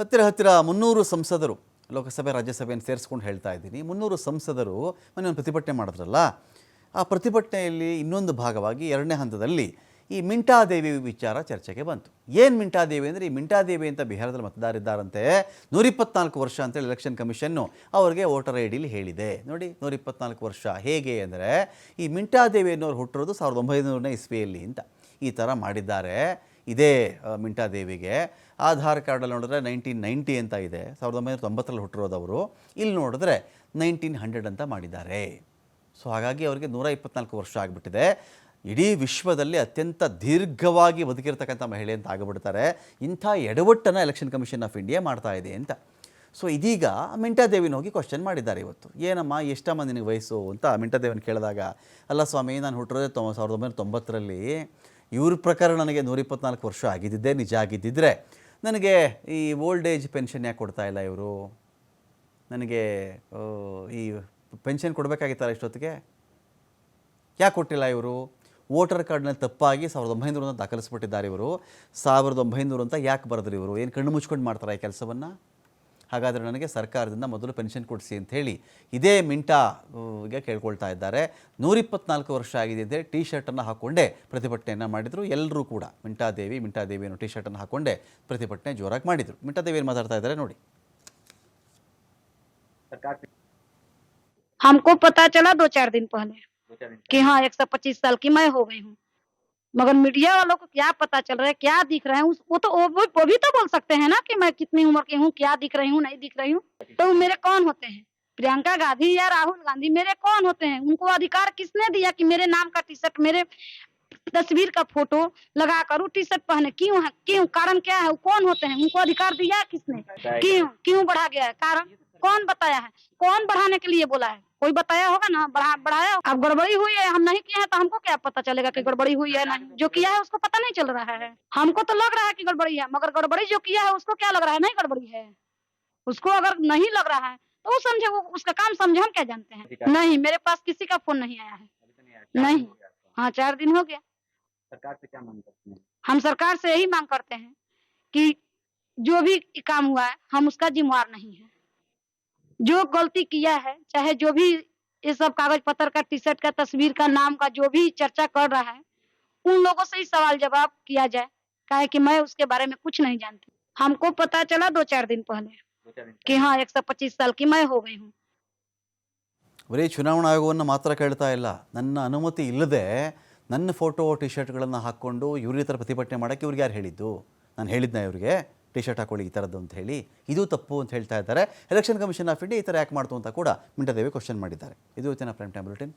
ಹತ್ತಿರ ಹತ್ತಿರ ಮುನ್ನೂರು ಸಂಸದರು, ಲೋಕಸಭೆ, ರಾಜ್ಯಸಭೆಯನ್ನು ಸೇರಿಸ್ಕೊಂಡು ಹೇಳ್ತಾ ಇದ್ದೀನಿ. ಮುನ್ನೂರು ಸಂಸದರು ಮೊನ್ನೆ ಒಂದು ಪ್ರತಿಭಟನೆ ಮಾಡಿದ್ರಲ್ಲ, ಆ ಪ್ರತಿಭಟನೆಯಲ್ಲಿ ಇನ್ನೊಂದು ಭಾಗವಾಗಿ ಎರಡನೇ ಹಂತದಲ್ಲಿ ಈ ಮಿಂಟಾದೇವಿ ವಿಚಾರ ಚರ್ಚೆಗೆ ಬಂತು. ಏನು ಮಿಂಟಾದೇವಿ ಅಂದರೆ, ಈ ಮಿಂಟಾದೇವಿ ಅಂತ ಬಿಹಾರದಲ್ಲಿ ಮತದಾರಿದ್ದಾರಂತೆ ನೂರಿಪ್ಪತ್ನಾಲ್ಕು ವರ್ಷ ಅಂತೇಳಿ ಎಲೆಕ್ಷನ್ ಕಮಿಷನ್ನು ಅವರಿಗೆ ವೋಟರ್ ಐ ಡಿಲಿ ಹೇಳಿದೆ. ನೋಡಿ, ನೂರಿಪ್ಪತ್ನಾಲ್ಕು ವರ್ಷ ಹೇಗೆ ಅಂದರೆ, ಈ ಮಿಂಟಾದೇವಿ ಅನ್ನೋರು ಹುಟ್ಟಿರೋದು ಸಾವಿರದ ಒಂಬೈನೂರನೇ ಇಸ್ವಿಯಲ್ಲಿ ಅಂತ ಈ ಥರ ಮಾಡಿದ್ದಾರೆ. ಇದೇ ಮಿಂಟಾ ಮಿಂಟಾದೇವಿಗೆ ಆಧಾರ್ ಕಾರ್ಡಲ್ಲಿ ನೋಡಿದ್ರೆ ನೈನ್ಟೀನ್ ನೈಂಟಿ ಅಂತ ಇದೆ. ಸಾವಿರದ ಒಂಬೈನೂರ ತೊಂಬತ್ತರಲ್ಲಿ ಹುಟ್ಟಿರೋದವರು. ಇಲ್ಲಿ ನೋಡಿದ್ರೆ ನೈನ್ಟೀನ್ ಹಂಡ್ರೆಡ್ ಅಂತ ಮಾಡಿದ್ದಾರೆ. ಸೊ, ಹಾಗಾಗಿ ಅವರಿಗೆ ನೂರ ಇಪ್ಪತ್ನಾಲ್ಕು ವರ್ಷ ಆಗಿಬಿಟ್ಟಿದೆ. ಇಡೀ ವಿಶ್ವದಲ್ಲಿ ಅತ್ಯಂತ ದೀರ್ಘವಾಗಿ ಬದುಕಿರ್ತಕ್ಕಂಥ ಮಹಿಳೆ ಅಂತ ಆಗಿಬಿಡ್ತಾರೆ. ಇಂಥ ಎಡವಟ್ಟನ್ನು ಎಲೆಕ್ಷನ್ ಕಮಿಷನ್ ಆಫ್ ಇಂಡಿಯಾ ಮಾಡ್ತಾ ಇದೆ ಅಂತ. ಸೊ, ಇದೀಗ ಮಿಂಟಾದೇವಿನ ಹೋಗಿ ಕ್ವಶನ್ ಮಾಡಿದ್ದಾರೆ ಇವತ್ತು. ಏನಮ್ಮ, ಎಷ್ಟಮ್ಮ ನಿನಗೆ ವಯಸ್ಸು ಅಂತ ಮಿಂಟಾದೇವಿನ ಕೇಳಿದಾಗ, ಅಲ್ಲ ಸ್ವಾಮಿ, ನಾನು ಹುಟ್ಟಿರೋದೇ ತೊಂಬ ಸಾವಿರದ ಒಂಬೈನೂರ ತೊಂಬತ್ತರಲ್ಲಿ. ಇವ್ರ ಪ್ರಕಾರ ನನಗೆ ನೂರಿಪ್ಪತ್ನಾಲ್ಕು ವರ್ಷ ಆಗಿದ್ದಿದ್ದೇ, ನಿಜ ಆಗಿದ್ದಿದ್ರೆ ನನಗೆ ಈ ಓಲ್ಡ್ ಏಜ್ ಪೆನ್ಷನ್ ಯಾಕೆ ಕೊಡ್ತಾ ಇಲ್ಲ ಇವರು? ನನಗೆ ಈ ಪೆನ್ಷನ್ ಕೊಡಬೇಕಾಗಿತ್ತಲ್ಲ ಇಷ್ಟೊತ್ತಿಗೆ? ಯಾಕೆ ಕೊಟ್ಟಿಲ್ಲ ಇವರು? ವೋಟರ್ ಕಾರ್ಡ್ನಲ್ಲಿ ತಪ್ಪಾಗಿ ಸಾವಿರದ ಒಂಬೈನೂರು ಅಂತ ದಾಖಲಿಸ್ಬಿಟ್ಟಿದ್ದಾರೆ ಇವರು. ಸಾವಿರದ ಒಂಬೈನೂರು ಅಂತ ಯಾಕೆ ಬರೆದ್ರು ಇವರು? ಏನು ಕಣ್ಣು ಮುಚ್ಕೊಂಡು ಮಾಡ್ತಾರೆ ಈ ಕೆಲಸವನ್ನು? ಹಾಗಾದರೆ ನನಗೆ ಸರ್ಕಾರದಿಂದ ಮೊದಲು ಪೆನ್ಷನ್ ಕೊಡಿಸಿ ಅಂತ ಹೇಳಿ ಇದೇ ಮಿಂಟಾ ಆ, ಗೆ ಕೇಳ್ಕೊಳ್ತಾ ಇದ್ದಾರೆ ನೂರಿಪ್ಪತ್ನಾಲ್ಕು ವರ್ಷ ಆಗಿದೆ ಅಂತೇಳಿ ಟಿ ಶರ್ಟನ್ನು ಹಾಕ್ಕೊಂಡೇ ಪ್ರತಿಭಟನೆಯನ್ನು ಮಾಡಿದರು ಎಲ್ಲರೂ ಕೂಡ ಮಿಂಟಾದೇವಿ ಮಿಂಟಾದೇವಿ ಅನ್ನೋ ಟಿ ಶರ್ಟನ್ನು ಹಾಕ್ಕೊಂಡೇ ಪ್ರತಿಭಟನೆ ಜೋರಾಗಿ ಮಾಡಿದರು ಮಿಂಟಾದೇವಿ ಏನು ಮಾತಾಡ್ತಾ ಇದ್ದಾರೆ ನೋಡಿ हमको पता चला दो चार दिन पहले कि हाँ एक सौ पच्चीस साल की मैं हो गई हूँ मगर मीडिया वालों को क्या पता चल रहा है, क्या दिख रहा है वो तो वो वो भी तो बोल सकते हैं ना कि मैं कितनी उम्र की हूँ, क्या दिख रही हूँ, नहीं दिख रही हूँ। तो वो मेरे कौन होते हैं? प्रियंका गांधी या राहुल गांधी मेरे कौन होते हैं? उनको अधिकार किसने दिया कि मेरे नाम का टी शर्ट मेरे तस्वीर का फ़ोटो लगा कर टी शर्ट पहने। क्यों है? क्यों? कारण क्या है? वो कौन होते हैं? उनको अधिकार दिया है किसने? क्यों? क्यों बढ़ा गया है? कारण? कौन बताया है? कौन बढ़ाने के लिए बोला है? कोई बताया होगा ना? बढ़ा बढ़ाया अब गड़बड़ी हुई है हम नहीं किए हैं तो हमको क्या पता चलेगा कि गड़बड़ी हुई है नहीं जो किया है उसको पता नहीं चल रहा है। हमको तो लग रहा है कि गड़बड़ी है मगर गड़बड़ी जो किया है उसको क्या लग रहा है? नहीं गड़बड़ी है। उसको अगर नहीं लग रहा है तो वो समझे वो उसका काम समझे हम क्या जानते हैं? नहीं मेरे पास किसी का फ़ोन नहीं आया है। नहीं। हाँ चार दिन हो गया। सरकार से क्या मांग करते हैं हम सरकार से यही मांग करते हैं कि जो भी काम हुआ है हम उसका जिम्मेवार नहीं है जो गलती किया है चाहे जो भी ये सब कागज पत्र का टी शर्ट का तस्वीर का नाम का जो भी चर्चा कर रहा है उन लोगों से ही सवाल जवाब किया जाए काहे कि मैं उसके बारे में कुछ नहीं जानती हमको पता चला दो चार दिन पहले दो चार दिन कि हाँ एक सौ पच्चीस साल की मैं हो गई हूँ ಬರೀ ಚುನಾವಣಾ ಆಯೋಗವನ್ನು ಮಾತ್ರ ಕೇಳ್ತಾ ಇಲ್ಲ ನನ್ನ ಅನುಮತಿ ಇಲ್ಲದೆ ನನ್ನ ಫೋಟೋ ಟಿ ಶರ್ಟ್ಗಳನ್ನು ಹಾಕ್ಕೊಂಡು ಇವ್ರ ಈ ಥರ ಪ್ರತಿಭಟನೆ ಮಾಡೋಕ್ಕೆ ಇವ್ರಿಗೆ ಯಾರು ಹೇಳಿದ್ದು? ನಾನು ಹೇಳಿದ್ನ ಇವರಿಗೆ ಟಿ ಶರ್ಟ್ ಹಾಕೊಳ್ಳಿ ಈ ಥರದ್ದು ಅಂತ ಹೇಳಿ. ಇದು ತಪ್ಪು ಅಂತ ಹೇಳ್ತಾ ಇದ್ದಾರೆ. ಎಲೆಕ್ಷನ್ ಕಮಿಷನ್ ಆಫ್ ಇಂಡಿಯಾ ಈ ಥರ ಯಾಕೆ ಮಾಡ್ತು ಅಂತ ಕೂಡ ಮಿಂಟದೇವಿ ಕ್ವಶನ್ ಮಾಡಿದ್ದಾರೆ. ಇದು ಇವತ್ತಿನ ಪ್ರೈಮ್ ಟೈಮ್ ಬುಲೆಟಿನ್